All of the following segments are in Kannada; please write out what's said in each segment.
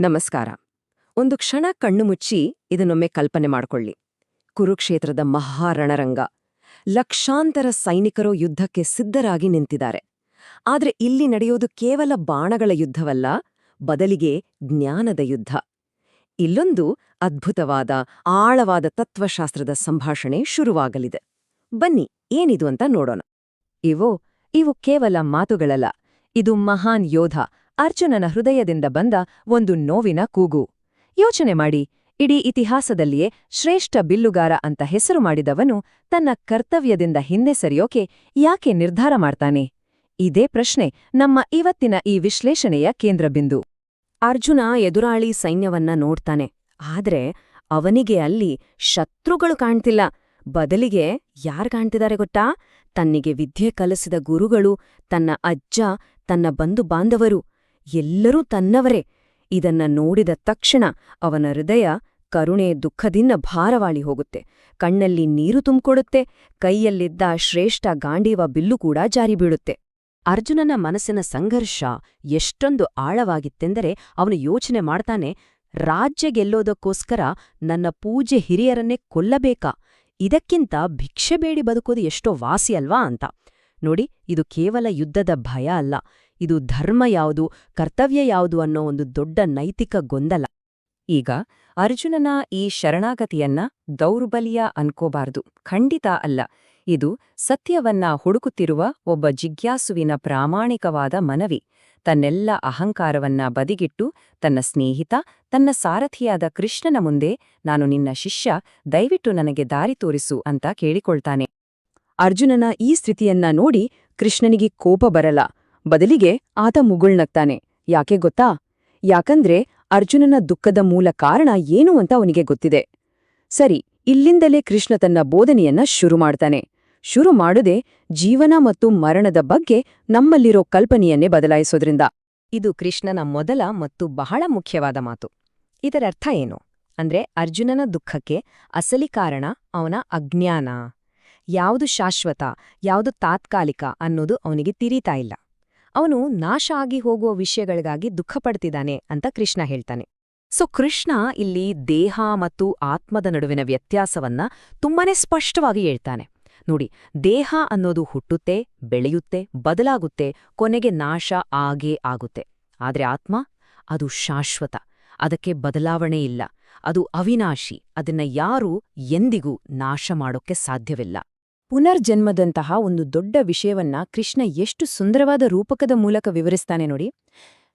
ನಮಸ್ಕಾರ. ಒಂದು ಕ್ಷಣ ಕಣ್ಣು ಮುಚ್ಚಿ ಇದನ್ನೊಮ್ಮೆ ಕಲ್ಪನೆ ಮಾಡಿಕೊಳ್ಳಿ. ಕುರುಕ್ಷೇತ್ರದ ಮಹಾರಣರಂಗ. ಲಕ್ಷಾಂತರ ಸೈನಿಕರು ಯುದ್ಧಕ್ಕೆ ಸಿದ್ಧರಾಗಿ ನಿಂತಿದ್ದಾರೆ. ಆದರೆ ಇಲ್ಲಿ ನಡೆಯೋದು ಕೇವಲ ಬಾಣಗಳ ಯುದ್ಧವಲ್ಲ, ಬದಲಿಗೆ ಜ್ಞಾನದ ಯುದ್ಧ. ಇಲ್ಲೊಂದು ಅದ್ಭುತವಾದ, ಆಳವಾದ ತತ್ವಶಾಸ್ತ್ರದ ಸಂಭಾಷಣೆ ಶುರುವಾಗಲಿದೆ. ಬನ್ನಿ, ಏನಿದು ಅಂತ ನೋಡೋಣ. ಇವೋ, ಇವು ಕೇವಲ ಮಾತುಗಳಲ್ಲ. ಇದು ಮಹಾನ್ ಯೋಧ ಅರ್ಜುನನ ಹೃದಯದಿಂದ ಬಂದ ಒಂದು ನೋವಿನ ಕೂಗು. ಯೋಚನೆ ಮಾಡಿ, ಇಡೀ ಇತಿಹಾಸದಲ್ಲಿಯೇ ಶ್ರೇಷ್ಠ ಬಿಲ್ಲುಗಾರ ಅಂತ ಹೆಸರು ಮಾಡಿದವನು ತನ್ನ ಕರ್ತವ್ಯದಿಂದ ಹಿಂದೆ ಸರಿಯೋಕೆ ಯಾಕೆ ನಿರ್ಧಾರ ಮಾಡ್ತಾನೆ? ಇದೇ ಪ್ರಶ್ನೆ ನಮ್ಮ ಇವತ್ತಿನ ಈ ವಿಶ್ಲೇಷಣೆಯ ಕೇಂದ್ರಬಿಂದು ಅರ್ಜುನ ಎದುರಾಳಿ ಸೈನ್ಯವನ್ನ ನೋಡ್ತಾನೆ. ಆದ್ರೆ ಅವನಿಗೆ ಅಲ್ಲಿ ಶತ್ರುಗಳು ಕಾಣ್ತಿಲ್ಲ. ಬದಲಿಗೆ ಯಾರ್ ಕಾಣ್ತಿದ್ದಾರೆ ಗೊತ್ತಾ? ತನ್ನಿಗೆ ವಿದ್ಯೆ ಕಲಿಸಿದ ಗುರುಗಳು, ತನ್ನ ಅಜ್ಜ, ತನ್ನ ಬಂಧು ಬಾಂಧವರು. ಎಲ್ಲರೂ ತನ್ನವರೇ. ಇದನ್ನ ನೋಡಿದ ತಕ್ಷಣ ಅವನ ಹೃದಯ ಕರುಣೆ ದುಃಖದಿಂದ ಭಾರವಾಳಿ ಹೋಗುತ್ತೆ. ಕಣ್ಣಲ್ಲಿ ನೀರು ತುಂಬಿಕೊಡುತ್ತೆ ಕೈಯಲ್ಲಿದ್ದ ಶ್ರೇಷ್ಠ ಗಾಂಡೀವ ಬಿಲ್ಲು ಕೂಡ ಜಾರಿ ಬೀಳುತ್ತೆ. ಅರ್ಜುನನ ಮನಸ್ಸಿನ ಸಂಘರ್ಷ ಎಷ್ಟೊಂದು ಆಳವಾಗಿತ್ತೆಂದರೆ ಅವನು ಯೋಚನೆ ಮಾಡ್ತಾನೆ, ರಾಜ್ಯ ಗೆಲ್ಲೋದಕ್ಕೋಸ್ಕರ ನನ್ನ ಪೂಜೆ ಹಿರಿಯರನ್ನೇ ಕೊಲ್ಲಬೇಕಾ? ಇದಕ್ಕಿಂತ ಭಿಕ್ಷೆ ಬೇಡಿ ಬದುಕೋದು ಎಷ್ಟೋ ವಾಸಿ ಅಲ್ವಾ ಅಂತ. ನೋಡಿ, ಇದು ಕೇವಲ ಯುದ್ಧದ ಭಯ ಅಲ್ಲ. ಇದು ಧರ್ಮ ಯಾವುದು, ಕರ್ತವ್ಯ ಯಾವುದು ಅನ್ನೋ ಒಂದು ದೊಡ್ಡ ನೈತಿಕ ಗೊಂದಲ. ಈಗ ಅರ್ಜುನನ ಈ ಶರಣಾಗತಿಯನ್ನ ದೌರ್ಬಲ್ಯ ಅನ್ಕೋಬಾರ್ದು. ಖಂಡಿತ ಅಲ್ಲ. ಇದು ಸತ್ಯವನ್ನ ಹುಡುಕುತ್ತಿರುವ ಒಬ್ಬ ಜಿಜ್ಞಾಸುವಿನ ಪ್ರಾಮಾಣಿಕವಾದ ಮನವಿ. ತನ್ನೆಲ್ಲ ಅಹಂಕಾರವನ್ನ ಬದಿಗಿಟ್ಟು ತನ್ನ ಸ್ನೇಹಿತ, ತನ್ನ ಸಾರಥಿಯಾದ ಕೃಷ್ಣನ ಮುಂದೆ ನಾನು ನಿನ್ನ ಶಿಷ್ಯ, ದಯವಿಟ್ಟು ನನಗೆ ದಾರಿ ತೋರಿಸು ಅಂತ ಕೇಳಿಕೊಳ್ತಾನೆ. ಅರ್ಜುನನ ಈ ಸ್ಥಿತಿಯನ್ನ ನೋಡಿ ಕೃಷ್ಣನಿಗೆ ಕೋಪ ಬರಲ್ಲ. ಬದಲಿಗೆ ಆತ ಮುಗುಳ್ನಗ್ತಾನೆ. ಯಾಕೆ ಗೊತ್ತಾ? ಯಾಕಂದ್ರೆ ಅರ್ಜುನನ ದುಃಖದ ಮೂಲ ಕಾರಣ ಏನು ಅಂತ ಅವನಿಗೆ ಗೊತ್ತಿದೆ. ಸರಿ, ಇಲ್ಲಿಂದಲೇ ಕೃಷ್ಣ ತನ್ನ ಬೋಧನೆಯನ್ನ ಶುರು ಮಾಡ್ತಾನೆ. ಶುರು ಮಾಡದೆ ಜೀವನ ಮತ್ತು ಮರಣದ ಬಗ್ಗೆ ನಮ್ಮಲ್ಲಿರೋ ಕಲ್ಪನೆಯನ್ನೇ ಬದಲಾಯಿಸೋದ್ರಿಂದ. ಇದು ಕೃಷ್ಣನ ಮೊದಲ ಮತ್ತು ಬಹಳ ಮುಖ್ಯವಾದ ಮಾತು. ಇದರರ್ಥ ಏನು? ಅಂದ್ರೆ ಅರ್ಜುನನ ದುಃಖಕ್ಕೆ ಅಸಲಿ ಕಾರಣ ಅವನ ಅಜ್ಞಾನ. ಯಾವುದು ಶಾಶ್ವತ, ಯಾವುದು ತಾತ್ಕಾಲಿಕ ಅನ್ನೋದು ಅವನಿಗೆ ತಿರೀತಾ ಇಲ್ಲ. ಅವನು ನಾಶ ಆಗಿ ಹೋಗುವ ವಿಷಯಗಳಿಗಾಗಿ ದುಃಖಪಡ್ತಿದ್ದಾನೆ ಅಂತ ಕೃಷ್ಣ ಹೇಳ್ತಾನೆ. ಸೊ ಕೃಷ್ಣ ಇಲ್ಲಿ ದೇಹ ಮತ್ತು ಆತ್ಮದ ನಡುವಿನ ವ್ಯತ್ಯಾಸವನ್ನ ತುಂಬಾನೇ ಸ್ಪಷ್ಟವಾಗಿ ಹೇಳ್ತಾನೆ. ನೋಡಿ, ದೇಹ ಅನ್ನೋದು ಹುಟ್ಟುತ್ತೆ, ಬೆಳೆಯುತ್ತೆ, ಬದಲಾಗುತ್ತೆ, ಕೊನೆಗೆ ನಾಶ ಆಗೇ ಆಗುತ್ತೆ. ಆದರೆ ಆತ್ಮ, ಅದು ಶಾಶ್ವತ. ಅದಕ್ಕೆ ಬದಲಾವಣೆ ಇಲ್ಲ. ಅದು ಅವಿನಾಶಿ. ಅದನ್ನ ಯಾರೂ ಎಂದಿಗೂ ನಾಶ ಮಾಡೋಕ್ಕೆ ಸಾಧ್ಯವಿಲ್ಲ. ಪುನರ್ಜನ್ಮದಂತಹ ಒಂದು ದೊಡ್ಡ ವಿಷಯವನ್ನ ಕೃಷ್ಣ ಎಷ್ಟು ಸುಂದರವಾದ ರೂಪಕದ ಮೂಲಕ ವಿವರಿಸ್ತಾನೆ ನೋಡಿ.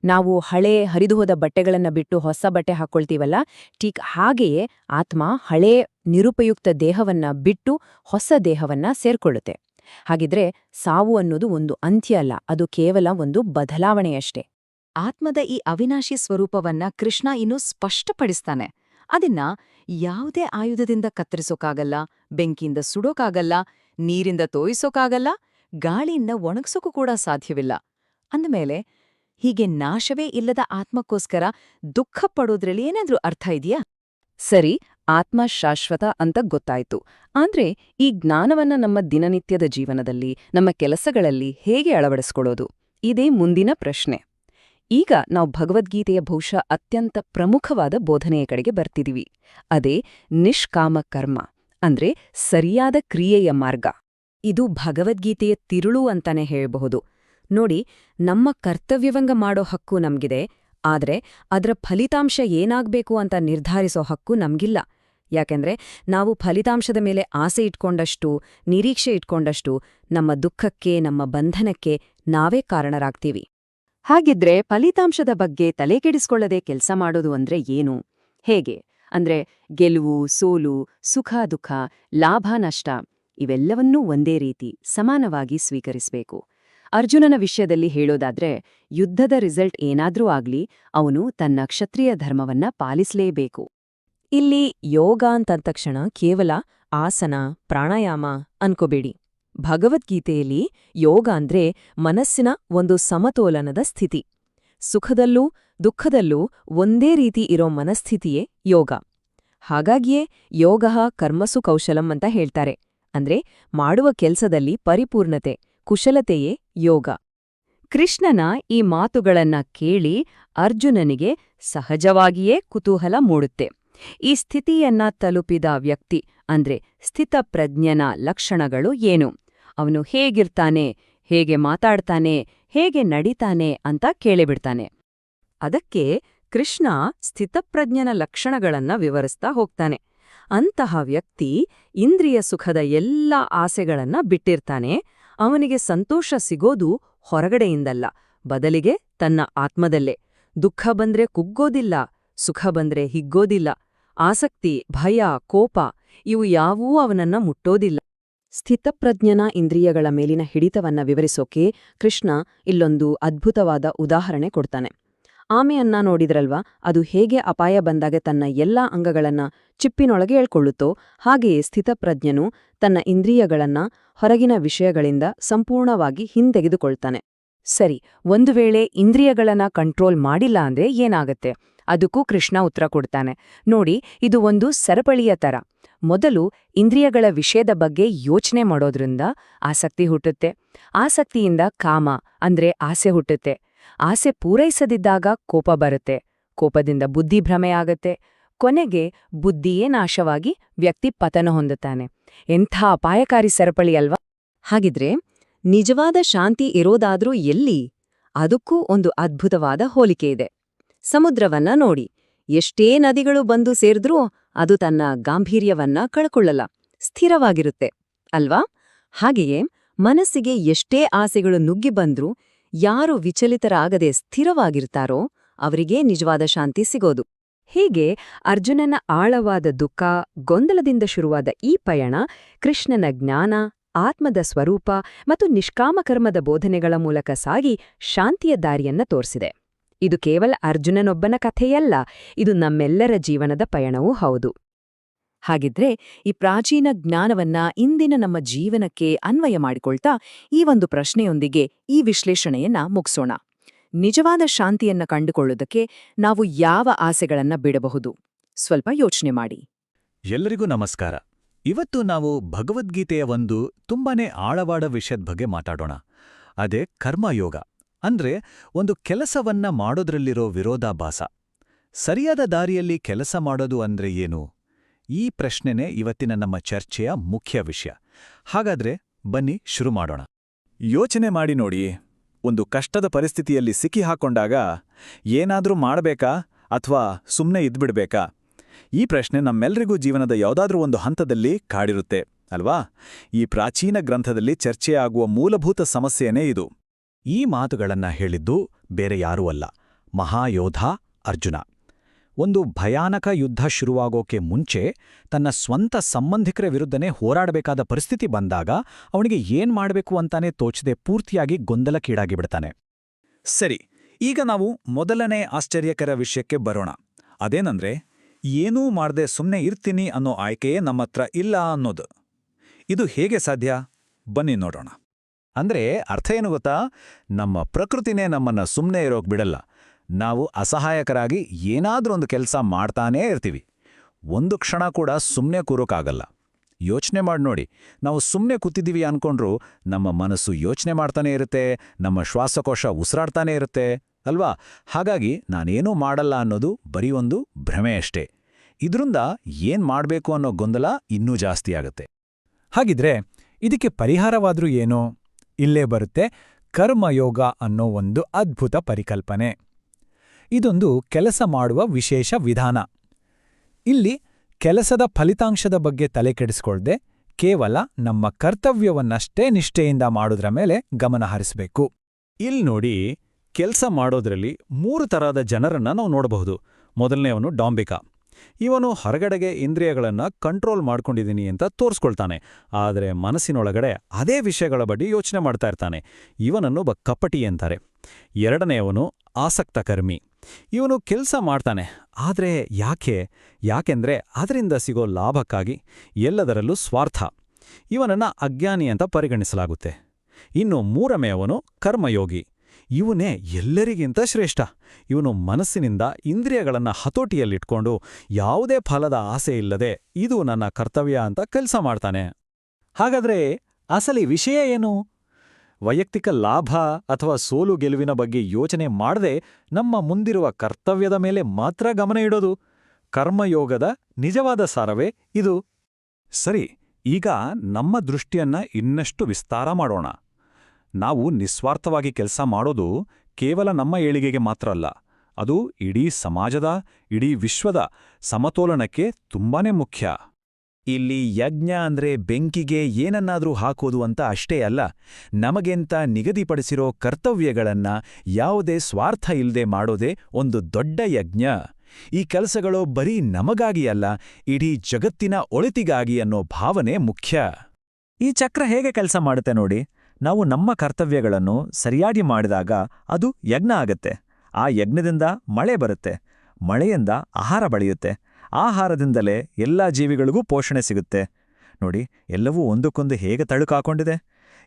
ನಾವು ಹಳೆ ಹರಿದುಹೋದ ಬಟ್ಟೆಗಳನ್ನು ಬಿಟ್ಟು ಹೊಸ ಬಟ್ಟೆ ಹಾಕ್ಕೊಳ್ತೀವಲ್ಲ ಠೀಕ್ ಹಾಗೆಯೇ ಆತ್ಮ ಹಳೇ ನಿರುಪಯುಕ್ತ ದೇಹವನ್ನ ಬಿಟ್ಟು ಹೊಸ ದೇಹವನ್ನ ಸೇರ್ಕೊಳ್ಳುತ್ತೆ. ಹಾಗಿದ್ರೆ ಸಾವು ಅನ್ನೋದು ಒಂದು ಅಂತ್ಯ ಅಲ್ಲ, ಅದು ಕೇವಲ ಒಂದು ಬದಲಾವಣೆಯಷ್ಟೇ. ಆತ್ಮದ ಈ ಅವಿನಾಶಿ ಸ್ವರೂಪವನ್ನ ಕೃಷ್ಣ ಇನ್ನೂ ಸ್ಪಷ್ಟಪಡಿಸ್ತಾನೆ. ಅದನ್ನ ಯಾವುದೇ ಆಯುಧದಿಂದ ಕತ್ತರಿಸೋಕಾಗಲ್ಲ, ಬೆಂಕಿಯಿಂದ ಸುಡೋಕಾಗಲ್ಲ ನೀರಿಂದ ತೋಯಿಸೋಕಾಗಲ್ಲ, ಗಾಳಿಯಿಂದ ಒಣಗ್ಸೋಕು ಕೂಡ ಸಾಧ್ಯವಿಲ್ಲ. ಅಂದಮೇಲೆ, ಹೀಗೆ ನಾಶವೇ ಇಲ್ಲದ ಆತ್ಮಕ್ಕೋಸ್ಕರ ದುಃಖ ಪಡೋದ್ರಲ್ಲಿ ಏನಾದ್ರೂ ಅರ್ಥ ಇದೆಯಾ? ಸರಿ, ಆತ್ಮ ಶಾಶ್ವತ ಅಂತ ಗೊತ್ತಾಯ್ತು. ಆದ್ರೆ, ಈ ಜ್ಞಾನವನ್ನ ನಮ್ಮ ದಿನನಿತ್ಯದ ಜೀವನದಲ್ಲಿ, ನಮ್ಮ ಕೆಲಸಗಳಲ್ಲಿ ಹೇಗೆ ಅಳವಡಿಸ್ಕೊಳ್ಳೋದು? ಇದೇ ಮುಂದಿನ ಪ್ರಶ್ನೆ. ಈಗ ನಾವು ಭಗವದ್ಗೀತೆಯ ಬಹುಶಃ ಅತ್ಯಂತ ಪ್ರಮುಖವಾದ ಬೋಧನೆಯ ಕಡೆಗೆ ಬರ್ತಿದೀವಿ. ಅದೇ ನಿಷ್ಕಾಮ ಕರ್ಮ. ಅಂದ್ರೆ ಸರಿಯಾದ ಕ್ರಿಯೆಯ ಮಾರ್ಗ. ಇದು ಭಗವದ್ಗೀತೆಯ ತಿರುಳು ಅಂತಾನೆ ಹೇಳಬಹುದು. ನೋಡಿ, ನಮ್ಮ ಕರ್ತವ್ಯವಂಗ ಮಾಡೋ ಹಕ್ಕು ನಮ್ಗಿದೆ, ಆದರೆ ಅದರ ಫಲಿತಾಂಶ ಏನಾಗಬೇಕು ಅಂತ ನಿರ್ಧಾರಿಸೋ ಹಕ್ಕು ನಮಗಿಲ್ಲ. ಯಾಕೆಂದ್ರೆ ನಾವು ಫಲಿತಾಂಶದ ಮೇಲೆ ಆಸೆ ಇಟ್ಕೊಂಡಷ್ಟು, ನಿರೀಕ್ಷೆ ಇಟ್ಕೊಂಡಷ್ಟು ನಮ್ಮ ದುಃಖಕ್ಕೆ, ನಮ್ಮ ಬಂಧನಕ್ಕೆ ನಾವೇ ಕಾರಣರಾಗ್ತೀವಿ. ಹಾಗಿದ್ರೆ ಫಲಿತಾಂಶದ ಬಗ್ಗೆ ತಲೆಕೆಡಿಸ್ಕೊಳ್ಳದೆ ಕೆಲಸ ಮಾಡೋದು ಅಂದ್ರೆ ಏನು? ಹೇಗೆ? ಅಂದ್ರೆ ಗೆಲುವು, ಸೋಲು, ಸುಖ, ದುಃಖ, ಲಾಭ, ನಷ್ಟ ಇವೆಲ್ಲವನ್ನೂ ಒಂದೇ ರೀತಿ ಸಮಾನವಾಗಿ ಸ್ವೀಕರಿಸಬೇಕು. ಅರ್ಜುನನ ವಿಷಯದಲ್ಲಿ ಹೇಳೋದಾದ್ರೆ ಯುದ್ಧದ ರಿಸಲ್ಟ್ ಏನಾದ್ರೂ ಆಗ್ಲಿ ಅವನು ತನ್ನ ಕ್ಷತ್ರಿಯ ಧರ್ಮವನ್ನ ಪಾಲಿಸಲೇಬೇಕು. ಇಲ್ಲಿ ಯೋಗ ಅಂತಂತಕ್ಷಣ ಕೇವಲ ಆಸನ, ಪ್ರಾಣಾಯಾಮ ಅನ್ಕೋಬೇಡಿ. ಭಗವದ್ಗೀತೆಯಲ್ಲಿ ಯೋಗ ಅಂದ್ರೆ ಮನಸ್ಸಿನ ಒಂದು ಸಮತೋಲನದ ಸ್ಥಿತಿ. ಸುಖದಲ್ಲೂ ದುಃಖದಲ್ಲೂ ಒಂದೇ ರೀತಿ ಇರೋ ಮನಸ್ಥಿತಿಯೇ ಯೋಗ. ಹಾಗಾಗಿಯೇ ಯೋಗ ಕರ್ಮಸು ಕೌಶಲಂ ಅಂತ ಹೇಳ್ತಾರೆ. ಅಂದ್ರೆ ಮಾಡುವ ಕೆಲ್ಸದಲ್ಲಿ ಪರಿಪೂರ್ಣತೆ, ಕುಶಲತೆಯೇ ಯೋಗ. ಕೃಷ್ಣನ ಈ ಮಾತುಗಳನ್ನ ಕೇಳಿ ಅರ್ಜುನನಿಗೆ ಸಹಜವಾಗಿಯೇ ಕುತೂಹಲ ಮೂಡುತ್ತೆ. ಈ ಸ್ಥಿತಿಯನ್ನ ತಲುಪಿದ ವ್ಯಕ್ತಿ, ಅಂದ್ರೆ ಸ್ಥಿತಪ್ರಜ್ಞನ ಲಕ್ಷಣಗಳು ಏನು? ಅವನು ಹೇಗಿರ್ತಾನೆ? ಹೇಗೆ ಮಾತಾಡ್ತಾನೆ? ಹೇಗೆ ನಡೀತಾನೆ ಅಂತ ಕೇಳಿಬಿಡ್ತಾನೆ. ಅದಕ್ಕೆ ಕೃಷ್ಣ ಸ್ಥಿತಪ್ರಜ್ಞನ ಲಕ್ಷಣಗಳನ್ನ ವಿವರಿಸ್ತಾ ಹೋಗ್ತಾನೆ. ಅಂತಹ ವ್ಯಕ್ತಿ ಇಂದ್ರಿಯ ಸುಖದ ಎಲ್ಲ ಆಸೆಗಳನ್ನ ಬಿಟ್ಟಿರ್ತಾನೆ. ಅವನಿಗೆ ಸಂತೋಷ ಸಿಗೋದು ಹೊರಗಡೆಯಿಂದಲ್ಲ, ಬದಲಿಗೆ ತನ್ನ ಆತ್ಮದಲ್ಲೇ. ದುಃಖ ಬಂದ್ರೆ ಕುಗ್ಗೋದಿಲ್ಲ, ಸುಖ ಬಂದ್ರೆ ಹಿಗ್ಗೋದಿಲ್ಲ. ಆಸಕ್ತಿ, ಭಯ, ಕೋಪ ಇವು ಯಾವೂ ಅವನನ್ನ ಮುಟ್ಟೋದಿಲ್ಲ. ಸ್ಥಿತಪ್ರಜ್ಞನ ಇಂದ್ರಿಯಗಳ ಮೇಲಿನ ಹಿಡಿತವನ್ನ ವಿವರಿಸೋಕೆ ಕೃಷ್ಣ ಇಲ್ಲೊಂದು ಅದ್ಭುತವಾದ ಉದಾಹರಣೆ ಕೊಡ್ತಾನೆ. ಆಮೆಯನ್ನ ನೋಡಿದ್ರಲ್ವಾ? ಅದು ಹೇಗೆ ಅಪಾಯ ಬಂದಾಗ ತನ್ನ ಎಲ್ಲಾ ಅಂಗಗಳನ್ನ ಚಿಪ್ಪಿನೊಳಗೆ ಹೇಳ್ಕೊಳ್ಳುತ್ತೋ ಹಾಗೆಯೇ ಸ್ಥಿತಪ್ರಜ್ಞನು ತನ್ನ ಇಂದ್ರಿಯಗಳನ್ನ ಹೊರಗಿನ ವಿಷಯಗಳಿಂದ ಸಂಪೂರ್ಣವಾಗಿ ಹಿಂದೆಗೆದುಕೊಳ್ತಾನೆ. ಸರಿ, ಒಂದು ವೇಳೆ ಇಂದ್ರಿಯಗಳನ್ನ ಕಂಟ್ರೋಲ್ ಮಾಡಿಲ್ಲ ಅಂದ್ರೆ ಏನಾಗತ್ತೆ? ಅದಕ್ಕೂ ಕೃಷ್ಣ ಉತ್ತರ ಕೊಡ್ತಾನೆ. ನೋಡಿ, ಇದು ಒಂದು ಸರಪಳಿಯ ತರ. ಮೊದಲು ಇಂದ್ರಿಯಗಳ ವಿಷಯದ ಬಗ್ಗೆ ಯೋಚನೆ ಮಾಡೋದ್ರಿಂದ ಆಸಕ್ತಿ ಹುಟ್ಟುತ್ತೆ. ಆಸಕ್ತಿಯಿಂದ ಕಾಮ, ಅಂದ್ರೆ ಆಸೆ ಹುಟ್ಟುತ್ತೆ. ಆಸೆ ಪೂರೈಸದಿದ್ದಾಗ ಕೋಪ ಬರುತ್ತೆ. ಕೋಪದಿಂದ ಬುದ್ಧಿಭ್ರಮೆಯಾಗತ್ತೆ ಕೊನೆಗೆ ಬುದ್ಧಿಯೇ ನಾಶವಾಗಿ ವ್ಯಕ್ತಿ ಪತನ ಹೊಂದುತ್ತಾನೆ. ಎಂಥ ಅಪಾಯಕಾರಿ ಸರಪಳಿ ಅಲ್ವಾ? ಹಾಗಿದ್ರೆ ನಿಜವಾದ ಶಾಂತಿ ಇರೋದಾದ್ರೂ ಎಲ್ಲಿ? ಅದಕ್ಕೂ ಒಂದು ಅದ್ಭುತವಾದ ಹೋಲಿಕೆ ಇದೆ. ಸಮುದ್ರವನ್ನ ನೋಡಿ. ಎಷ್ಟೇ ನದಿಗಳು ಬಂದು ಸೇರಿದ್ರೂ ಅದು ತನ್ನ ಗಾಂಭೀರ್ಯವನ್ನ ಕಳ್ಕೊಳ್ಳಲ್ಲ. ಸ್ಥಿರವಾಗಿರುತ್ತೆ. ಅಲ್ವಾ? ಹಾಗೆಯೇ ಮನಸ್ಸಿಗೆ ಎಷ್ಟೇ ಆಸೆಗಳು ನುಗ್ಗಿ ಬಂದ್ರೂ ಯಾರು ವಿಚಲಿತರಾಗದೆ ಸ್ಥಿರವಾಗಿರ್ತಾರೋ ಅವರಿಗೆ ನಿಜವಾದ ಶಾಂತಿ ಸಿಗೋದು. ಹೀಗೆ ಅರ್ಜುನನ ಆಳವಾದ ದುಃಖ, ಗೊಂದಲದಿಂದ ಶುರುವಾದ ಈ ಪಯಣ, ಕೃಷ್ಣನ ಜ್ಞಾನ, ಆತ್ಮದ ಸ್ವರೂಪ ಮತ್ತು ನಿಷ್ಕಾಮಕರ್ಮದ ಬೋಧನೆಗಳ ಮೂಲಕ ಸಾಗಿ ಶಾಂತಿಯ ದಾರಿಯನ್ನ ತೋರಿಸಿದೆ. ಇದು ಕೇವಲ ಅರ್ಜುನನೊಬ್ಬನ ಕಥೆಯಲ್ಲ, ಇದು ನಮ್ಮೆಲ್ಲರ ಜೀವನದ ಪಯಣವೂ ಹೌದು. ಹಾಗಿದ್ರೆ ಈ ಪ್ರಾಚೀನ ಜ್ಞಾನವನ್ನ ಇಂದಿನ ನಮ್ಮ ಜೀವನಕ್ಕೆ ಅನ್ವಯ ಮಾಡಿಕೊಳ್ತಾ ಈ ಒಂದು ಪ್ರಶ್ನೆಯೊಂದಿಗೆ ಈ ವಿಶ್ಲೇಷಣೆಯನ್ನ ಮುಗಿಸೋಣ. ನಿಜವಾದ ಶಾಂತಿಯನ್ನ ಕಂಡುಕೊಳ್ಳುವುದಕ್ಕೆ ನಾವು ಯಾವ ಆಸೆಗಳನ್ನ ಬಿಡಬಹುದು? ಸ್ವಲ್ಪ ಯೋಚನೆ ಮಾಡಿ. ಎಲ್ಲರಿಗೂ ನಮಸ್ಕಾರ. ಇವತ್ತು ನಾವು ಭಗವದ್ಗೀತೆಯ ಒಂದು ತುಂಬಾನೇ ಆಳವಾದ ವಿಷಯದ ಬಗ್ಗೆ ಮಾತಾಡೋಣ. ಅದೇ ಕರ್ಮಯೋಗ. ಅಂದ್ರೆ ಒಂದು ಕೆಲಸವನ್ನ ಮಾಡೋದ್ರಲ್ಲಿರೋ ವಿರೋಧಾಭಾಸ. ಸರಿಯಾದ ದಾರಿಯಲ್ಲಿ ಕೆಲಸ ಮಾಡೋದು ಅಂದ್ರೆ ಏನು? ಈ ಪ್ರಶ್ನೆನೇ ಇವತ್ತಿನ ನಮ್ಮ ಚರ್ಚೆಯ ಮುಖ್ಯ ವಿಷಯ. ಹಾಗಾದ್ರೆ ಬನ್ನಿ ಶುರು ಮಾಡೋಣ. ಯೋಚನೆ ಮಾಡಿ ನೋಡಿ. ಒಂದು ಕಷ್ಟದ ಪರಿಸ್ಥಿತಿಯಲ್ಲಿ ಸಿಕ್ಕಿ ಹಾಕೊಂಡಾಗ ಏನಾದರೂ ಮಾಡಬೇಕಾ ಅಥವಾ ಸುಮ್ಮನೆ ಇದ್ಬಿಡ್ಬೇಕಾ? ಈ ಪ್ರಶ್ನೆ ನಮ್ಮೆಲ್ಲರಿಗೂ ಜೀವನದ ಯಾವುದಾದ್ರೂ ಒಂದು ಹಂತದಲ್ಲಿ ಕಾಡಿರುತ್ತೆ, ಅಲ್ವಾ? ಈ ಪ್ರಾಚೀನ ಗ್ರಂಥದಲ್ಲಿ ಚರ್ಚೆಯಾಗುವ ಮೂಲಭೂತ ಸಮಸ್ಯೆನೇ ಇದು. ಈ ಮಾತುಗಳನ್ನ ಹೇಳಿದ್ದು ಬೇರೆ ಯಾರೂ ಅಲ್ಲ, ಮಹಾಯೋಧ ಅರ್ಜುನ. ಒಂದು ಭಯಾನಕ ಯುದ್ಧ ಶುರುವಾಗೋಕೆ ಮುಂಚೆ ತನ್ನ ಸ್ವಂತ ಸಂಬಂಧಿಕರ ವಿರುದ್ಧನೇ ಹೋರಾಡಬೇಕಾದ ಪರಿಸ್ಥಿತಿ ಬಂದಾಗ ಅವನಿಗೆ ಏನ್ ಮಾಡಬೇಕು ಅಂತಾನೆ ತೋಚದೆ ಪೂರ್ತಿಯಾಗಿ ಗೊಂದಲಕ್ಕೀಡಾಗಿಬಿಡ್ತಾನೆ. ಸರಿ, ಈಗ ನಾವು ಮೊದಲನೇ ಆಶ್ಚರ್ಯಕರ ವಿಷಯಕ್ಕೆ ಬರೋಣ. ಅದೇನಂದ್ರೆ, ಏನೂ ಮಾಡದೆ ಸುಮ್ಮನೆ ಇರ್ತೀನಿ ಅನ್ನೋ ಆಯ್ಕೆಯೇ ನಮ್ಮತ್ರ ಇಲ್ಲ ಅನ್ನೋದು. ಇದು ಹೇಗೆ ಸಾಧ್ಯ? ಬನ್ನಿ ನೋಡೋಣ. ಅಂದ್ರೆ ಅರ್ಥ ಏನು ಗೊತ್ತಾ? ನಮ್ಮ ಪ್ರಕೃತಿನೇ ನಮ್ಮನ್ನ ಸುಮ್ಮನೆ ಇರೋಕ್ ಬಿಡಲ್ಲ. ನಾವು ಅಸಹಾಯಕರಾಗಿ ಏನಾದ್ರೂ ಒಂದು ಕೆಲಸ ಮಾಡ್ತಾನೇ ಇರ್ತೀವಿ. ಒಂದು ಕ್ಷಣ ಕೂಡ ಸುಮ್ಮನೆ ಕೂರೋಕ್ಕಾಗಲ್ಲ ಯೋಚನೆ ಮಾಡಿ ನೋಡಿ. ನಾವು ಸುಮ್ಮನೆ ಕೂತಿದ್ದೀವಿ ಅನ್ಕೊಂಡ್ರು ನಮ್ಮ ಮನಸ್ಸು ಯೋಚನೆ ಮಾಡ್ತಾನೆ ಇರುತ್ತೆ, ನಮ್ಮ ಶ್ವಾಸಕೋಶ ಉಸಿರಾಡ್ತಾನೆ ಇರುತ್ತೆ, ಅಲ್ವಾ? ಹಾಗಾಗಿ ನಾನೇನೂ ಮಾಡಲ್ಲ ಅನ್ನೋದು ಬರೀ ಒಂದು ಭ್ರಮೆ ಅಷ್ಟೇ. ಇದ್ರಿಂದ ಏನ್ ಮಾಡಬೇಕು ಅನ್ನೋ ಗೊಂದಲ ಇನ್ನೂ ಜಾಸ್ತಿ ಆಗುತ್ತೆ. ಹಾಗಿದ್ರೆ ಇದಕ್ಕೆ ಪರಿಹಾರವಾದರೂ ಏನೋ? ಇಲ್ಲೇ ಬರುತ್ತೆ ಕರ್ಮಯೋಗ ಅನ್ನೋ ಒಂದು ಅದ್ಭುತ ಪರಿಕಲ್ಪನೆ. ಇದೊಂದು ಕೆಲಸ ಮಾಡುವ ವಿಶೇಷ ವಿಧಾನ. ಇಲ್ಲಿ ಕೆಲಸದ ಫಲಿತಾಂಶದ ಬಗ್ಗೆ ತಲೆ ಕೆಡಿಸ್ಕೊಳ್ದೆ ಕೇವಲ ನಮ್ಮ ಕರ್ತವ್ಯವನ್ನಷ್ಟೇ ನಿಷ್ಠೆಯಿಂದ ಮಾಡೋದ್ರ ಮೇಲೆ ಗಮನ ಹರಿಸಬೇಕು. ಇಲ್ಲಿ ನೋಡಿ ಕೆಲಸ ಮಾಡೋದ್ರಲ್ಲಿ ಮೂರು ತರಹದ ಜನರನ್ನ ನಾವು ನೋಡಬಹುದು. ಮೊದಲನೆಯವನು ಡಾಂಬಿಕಾ. ಇವನು ಹೊರಗಡೆಗೆ ಇಂದ್ರಿಯಗಳನ್ನು ಕಂಟ್ರೋಲ್ ಮಾಡ್ಕೊಂಡಿದ್ದೀನಿ ಅಂತ ತೋರಿಸ್ಕೊಳ್ತಾನೆ. ಆದರೆ ಮನಸ್ಸಿನೊಳಗಡೆ ಅದೇ ವಿಷಯಗಳ ಬಗ್ಗೆ ಯೋಚನೆ ಮಾಡ್ತಾ ಇರ್ತಾನೆ. ಇವನನ್ನು ಬ ಕಪಟಿ ಅಂತಾರೆ ಎರಡನೆಯವನು ಆಸಕ್ತಕರ್ಮಿ. ಇವನು ಕೆಲಸ ಮಾಡ್ತಾನೆ. ಆದರೆ ಯಾಕೆ? ಯಾಕೆಂದ್ರೆ ಅದರಿಂದ ಸಿಗೋ ಲಾಭಕ್ಕಾಗಿ ಎಲ್ಲದರಲ್ಲೂ ಸ್ವಾರ್ಥ. ಇವನನ್ನ ಅಜ್ಞಾನಿ ಅಂತ ಪರಿಗಣಿಸಲಾಗುತ್ತೆ. ಇನ್ನು ಮೂರನೆಯವನು ಕರ್ಮಯೋಗಿ. ಇವನೇ ಎಲ್ಲರಿಗಿಂತ ಶ್ರೇಷ್ಠ. ಇವನು ಮನಸ್ಸಿನಿಂದ ಇಂದ್ರಿಯಗಳನ್ನು ಹತೋಟಿಯಲ್ಲಿಟ್ಕೊಂಡು ಯಾವುದೇ ಫಲದ ಆಸೆ ಇಲ್ಲದೆ ಇದು ನನ್ನ ಕರ್ತವ್ಯ ಅಂತ ಕೆಲಸ ಮಾಡ್ತಾನೆ. ಹಾಗಾದ್ರೆ ಅಸಲಿ ವಿಷಯ ಏನು? ವೈಯಕ್ತಿಕ ಲಾಭ ಅಥವಾ ಸೋಲು ಗೆಲುವಿನ ಬಗ್ಗೆ ಯೋಚನೆ ಮಾಡದೆ ನಮ್ಮ ಮುಂದಿರುವ ಕರ್ತವ್ಯದ ಮೇಲೆ ಮಾತ್ರ ಗಮನ ಇಡೋದು? ಕರ್ಮಯೋಗದ ನಿಜವಾದ ಸಾರವೇ ಇದು? ಸರಿ, ಈಗ ನಮ್ಮ ದೃಷ್ಟಿಯನ್ನ ಇನ್ನಷ್ಟು ವಿಸ್ತಾರ ಮಾಡೋಣ. ನಾವು ನಿಸ್ವಾರ್ಥವಾಗಿ ಕೆಲಸ ಮಾಡೋದು ಕೇವಲ ನಮ್ಮ ಏಳಿಗೆಗೆ ಮಾತ್ರ ಅಲ್ಲ, ಅದು ಇಡೀ ಸಮಾಜದ, ಇಡೀ ವಿಶ್ವದ ಸಮತೋಲನಕ್ಕೆ ತುಂಬಾನೇ ಮುಖ್ಯ. ಇಲ್ಲಿ ಯಜ್ಞ ಅಂದ್ರೆ ಬೆಂಕಿಗೆ ಏನನ್ನಾದ್ರೂ ಹಾಕೋದು ಅಂತ ಅಷ್ಟೇ ಅಲ್ಲ, ನಮಗೆಂತ ನಿಗದಿಪಡಿಸಿರೋ ಕರ್ತವ್ಯಗಳನ್ನ ಯಾವುದೇ ಸ್ವಾರ್ಥ ಇಲ್ಲದೆ ಮಾಡೋದೇ ಒಂದು ದೊಡ್ಡ ಯಜ್ಞ. ಈ ಕೆಲಸಗಳು ಬರೀ ನಮಗಾಗಿ ಅಲ್ಲ, ಇಡೀ ಜಗತ್ತಿನ ಒಳಿತಿಗಾಗಿ ಅನ್ನೋ ಭಾವನೆ ಮುಖ್ಯ. ಈ ಚಕ್ರ ಹೇಗೆ ಕೆಲಸ ಮಾಡುತ್ತೆ ನೋಡಿ. ನಾವು ನಮ್ಮ ಕರ್ತವ್ಯಗಳನ್ನು ಸರಿಯಾಗಿ ಮಾಡಿದಾಗ ಅದು ಯಜ್ಞ ಆಗತ್ತೆ. ಆ ಯಜ್ಞದಿಂದ ಮಳೆ ಬರುತ್ತೆ. ಮಳೆಯಿಂದ ಆಹಾರ ಬೆಳೆಯುತ್ತೆ. ಆಹಾರದಿಂದಲೇ ಎಲ್ಲ ಜೀವಿಗಳಿಗೂ ಪೋಷಣೆ ಸಿಗುತ್ತೆ. ನೋಡಿ, ಎಲ್ಲವೂ ಒಂದಕ್ಕೊಂದು ಹೇಗೆ ತಳುಕಾಕೊಂಡಿದೆ?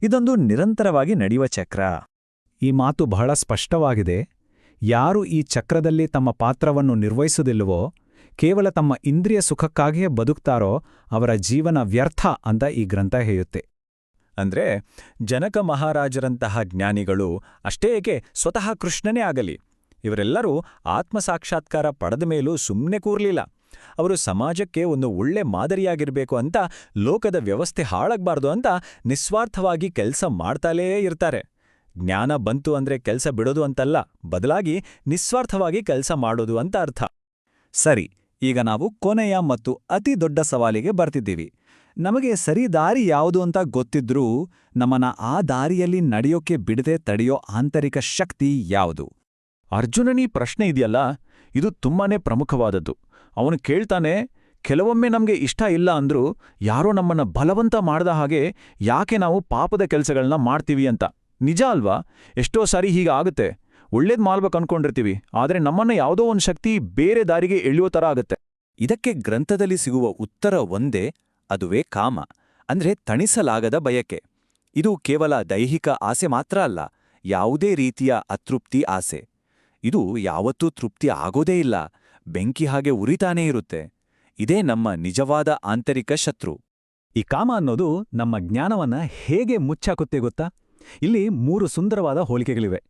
ಇದೊಂದು ನಿರಂತರವಾಗಿ ನಡೆಯುವ ಚಕ್ರ. ಈ ಮಾತು ಬಹಳ ಸ್ಪಷ್ಟವಾಗಿದೆ. ಯಾರು ಈ ಚಕ್ರದಲ್ಲಿ ತಮ್ಮ ಪಾತ್ರವನ್ನು ನಿರ್ವಹಿಸುವುದಿಲ್ಲವೋ, ಕೇವಲ ತಮ್ಮ ಇಂದ್ರಿಯ ಸುಖಕ್ಕಾಗಿಯೇ ಬದುಕ್ತಾರೋ, ಅವರ ಜೀವನ ವ್ಯರ್ಥ ಅಂತ ಈ ಗ್ರಂಥ ಹೇಳುತ್ತೆ ಅಂದ್ರೆ ಜನಕ ಮಹಾರಾಜರಂತಹ ಜ್ಞಾನಿಗಳು ಅಷ್ಟೇ ಏಕೆ ಸ್ವತಃ ಕೃಷ್ಣನೇ ಆಗಲಿ. ಇವರೆಲ್ಲರೂ ಆತ್ಮಸಾಕ್ಷಾತ್ಕಾರ ಪಡೆದ ಮೇಲೂ ಸುಮ್ಮನೆ ಕೂರ್ಲಿಲ್ಲ. ಅವರು ಸಮಾಜಕ್ಕೆ ಒಂದು ಒಳ್ಳೆ ಮಾದರಿಯಾಗಿರಬೇಕು ಅಂತ ಲೋಕದ ವ್ಯವಸ್ಥೆ ಹಾಳಾಗಬಾರ್ದು ಅಂತ ನಿಸ್ವಾರ್ಥವಾಗಿ ಕೆಲಸ ಮಾಡ್ತಾಲೇ ಇರ್ತಾರೆ. ಜ್ಞಾನ ಬಂತು ಅಂದ್ರೆ ಕೆಲಸ ಬಿಡೋದು ಅಂತಲ್ಲ, ಬದಲಾಗಿ ನಿಸ್ವಾರ್ಥವಾಗಿ ಕೆಲಸ ಮಾಡೋದು ಅಂತ ಅರ್ಥ. ಸರಿ, ಈಗ ನಾವು ಕೊನೆಯ ಮತ್ತು ಅತಿ ದೊಡ್ಡ ಸವಾಲಿಗೆ ಬರ್ತಿದ್ದೀವಿ. ನಮಗೆ ಸರಿ ದಾರಿ ಯಾವುದು ಅಂತ ಗೊತ್ತಿದ್ರೂ ನಮ್ಮನ್ನ ಆ ದಾರಿಯಲ್ಲಿ ನಡೆಯೋಕೆ ಬಿಡದೆ ತಡೆಯೋ ಆಂತರಿಕ ಶಕ್ತಿ ಯಾವುದು? ಅರ್ಜುನನೀ ಪ್ರಶ್ನೆ ಇದೆಯಲ್ಲ, ಇದು ತುಂಬಾನೇ ಪ್ರಮುಖವಾದದ್ದು. ಅವನು ಕೇಳ್ತಾನೆ, ಕೆಲವೊಮ್ಮೆ ನಮ್ಗೆ ಇಷ್ಟ ಇಲ್ಲ ಅಂದ್ರೂ ಯಾರೋ ನಮ್ಮನ್ನ ಬಲವಂತ ಮಾಡ್ದ ಹಾಗೆ ಯಾಕೆ ನಾವು ಪಾಪದ ಕೆಲಸಗಳನ್ನ ಮಾಡ್ತೀವಿ ಅಂತ. ನಿಜ ಅಲ್ವಾ? ಎಷ್ಟೋ ಸಾರಿ ಹೀಗಾಗುತ್ತೆ ಒಳ್ಳೇದ್ ಮಾಡ್ಬೇಕು ಅನ್ಕೊಂಡಿರ್ತೀವಿ, ಆದ್ರೆ ನಮ್ಮನ್ನ ಯಾವುದೋ ಒಂದು ಶಕ್ತಿ ಬೇರೆ ದಾರಿಗೆ ಎಳೆಯೋ ಥರ ಆಗುತ್ತೆ. ಇದಕ್ಕೆ ಗ್ರಂಥದಲ್ಲಿ ಸಿಗುವ ಉತ್ತರ ಒಂದೇ ಅದುವೇ ಕಾಮ, ಅಂದ್ರೆ ತಣಿಸಲಾಗದ ಬಯಕೆ. ಇದು ಕೇವಲ ದೈಹಿಕ ಆಸೆ ಮಾತ್ರ ಅಲ್ಲ, ಯಾವುದೇ ರೀತಿಯ ಅತೃಪ್ತಿ ಆಸೆ. ಇದು ಯಾವತ್ತೂ ತೃಪ್ತಿ ಆಗೋದೇ ಇಲ್ಲ, ಬೆಂಕಿ ಹಾಗೆ ಉರಿತಾನೇ ಇರುತ್ತೆ. ಇದೇ ನಮ್ಮ ನಿಜವಾದ ಆಂತರಿಕ ಶತ್ರು. ಈ ಕಾಮ ಅನ್ನೋದು ನಮ್ಮ ಜ್ಞಾನವನ್ನ ಹೇಗೆ ಮುಚ್ಚಾಕುತ್ತೆ ಗೊತ್ತಾ? ಇಲ್ಲಿ ಮೂರು ಸುಂದರವಾದ ಹೋಲಿಕೆಗಳಿವೆ.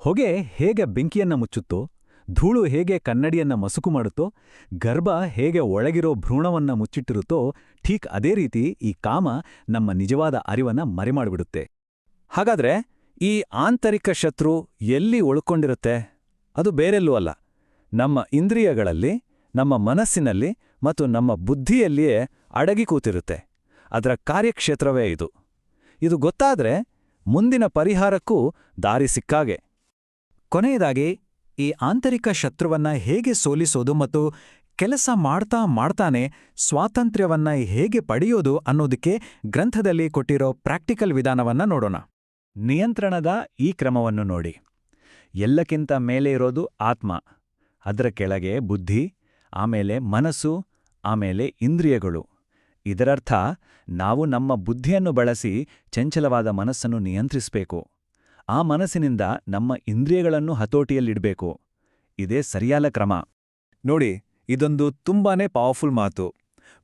ಹೊಗೆ ಹೇಗೆ ಬೆಂಕಿಯನ್ನ ಮುಚ್ಚುತ್ತೋ ಧೂಳು ಹೇಗೆ ಕನ್ನಡಿಯನ್ನ ಮಸುಕು ಮಾಡುತ್ತೋ, ಗರ್ಭ ಹೇಗೆ ಒಳಗಿರೋ ಭ್ರೂಣವನ್ನ ಮುಚ್ಚಿಟ್ಟಿರುತ್ತೋ, ಠೀಕ್ ಅದೇ ರೀತಿ ಈ ಕಾಮ ನಮ್ಮ ನಿಜವಾದ ಅರಿವನ್ನ ಮರೆಮಾಡಿಬಿಡುತ್ತೆ. ಹಾಗಾದ್ರೆ ಈ ಆಂತರಿಕ ಶತ್ರು ಎಲ್ಲಿ ಒಳ್ಕೊಂಡಿರುತ್ತೆ ಅದು ಬೇರೆಲ್ಲೂ ಅಲ್ಲ. ನಮ್ಮ ಇಂದ್ರಿಯಗಳಲ್ಲಿ, ನಮ್ಮ ಮನಸ್ಸಿನಲ್ಲಿ ಮತ್ತು ನಮ್ಮ ಬುದ್ಧಿಯಲ್ಲಿಯೇ ಅಡಗಿ ಕೂತಿರುತ್ತೆ. ಅದರ ಕಾರ್ಯಕ್ಷೇತ್ರವೇ ಇದು. ಇದು ಗೊತ್ತಾದ್ರೆ ಮುಂದಿನ ಪರಿಹಾರಕ್ಕೂ ದಾರಿ ಸಿಕ್ಕಾಗೆ. ಕೊನೆಯದಾಗಿ ಈ ಆಂತರಿಕ ಶತ್ರುವನ್ನ ಹೇಗೆ ಸೋಲಿಸೋದು ಮತ್ತು ಕೆಲಸ ಮಾಡ್ತಾ ಮಾಡ್ತಾನೆ ಸ್ವಾತಂತ್ರ್ಯವನ್ನ ಹೇಗೆ ಪಡೆಯೋದು ಅನ್ನೋದಕ್ಕೆ ಗ್ರಂಥದಲ್ಲಿ ಕೊಟ್ಟಿರೋ ಪ್ರಾಕ್ಟಿಕಲ್ ವಿಧಾನವನ್ನ ನೋಡೋಣ. ನಿಯಂತ್ರಣದ ಈ ಕ್ರಮವನ್ನು ನೋಡಿ. ಎಲ್ಲಕ್ಕಿಂತ ಮೇಲೆ ಇರೋದು ಆತ್ಮ, ಅದರ ಕೆಳಗೆ ಬುದ್ಧಿ, ಆಮೇಲೆ ಮನಸ್ಸು, ಆಮೇಲೆ ಇಂದ್ರಿಯಗಳು. ಇದರರ್ಥ, ನಾವು ನಮ್ಮ ಬುದ್ಧಿಯನ್ನು ಬಳಸಿ ಚಂಚಲವಾದ ಮನಸ್ಸನ್ನು ನಿಯಂತ್ರಿಸಬೇಕು. ಆ ಮನಸ್ಸಿನಿಂದ ನಮ್ಮ ಇಂದ್ರಿಯಗಳನ್ನು ಹತೋಟಿಯಲ್ಲಿಡಬೇಕು. ಇದೇ ಸರಿಯಾದ ಕ್ರಮ. ನೋಡಿ, ಇದೊಂದು ತುಂಬಾನೇ ಪವರ್ಫುಲ್ ಮಾತು.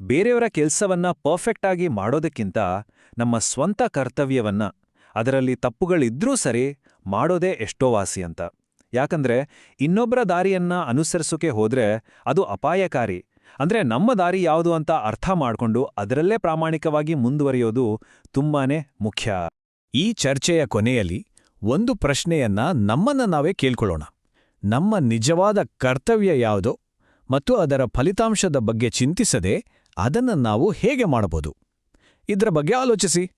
ಬೇರೆಯವರ ಕೆಲ್ಸವನ್ನ ಪರ್ಫೆಕ್ಟ್ ಆಗಿ ಮಾಡೋದಕ್ಕಿಂತ ನಮ್ಮ ಸ್ವಂತ ಕರ್ತವ್ಯವನ್ನ, ಅದರಲ್ಲಿ ತಪ್ಪುಗಳಿದ್ರೂ ಸರಿ ಮಾಡೋದೇ ಎಷ್ಟೋ ವಾಸಿ ಅಂತ. ಯಾಕಂದ್ರೆ ಇನ್ನೊಬ್ಬರ ದಾರಿಯನ್ನ ಅನುಸರಿಸೋಕೆ ಹೋದ್ರೆ ಅದು ಅಪಾಯಕಾರಿ. ಅಂದ್ರೆ ನಮ್ಮ ದಾರಿ ಯಾವುದು ಅಂತ ಅರ್ಥ ಮಾಡ್ಕೊಂಡು ಅದರಲ್ಲೇ ಪ್ರಾಮಾಣಿಕವಾಗಿ ಮುಂದುವರಿಯೋದು ತುಂಬಾನೇ ಮುಖ್ಯ. ಈ ಚರ್ಚೆಯ ಕೊನೆಯಲ್ಲಿ ಒಂದು ಪ್ರಶ್ನೆಯನ್ನ ನಮ್ಮನ್ನ ನಾವೇ ಕೇಳ್ಕೊಳ್ಳೋಣ. ನಮ್ಮ ನಿಜವಾದ ಕರ್ತವ್ಯ ಯಾವುದೋ ಮತ್ತು ಅದರ ಫಲಿತಾಂಶದ ಬಗ್ಗೆ ಚಿಂತಿಸದೆ ಅದನ್ನು ನಾವು ಹೇಗೆ ಮಾಡಬಹುದು? ಇದರ ಬಗ್ಗೆ ಆಲೋಚಿಸಿ.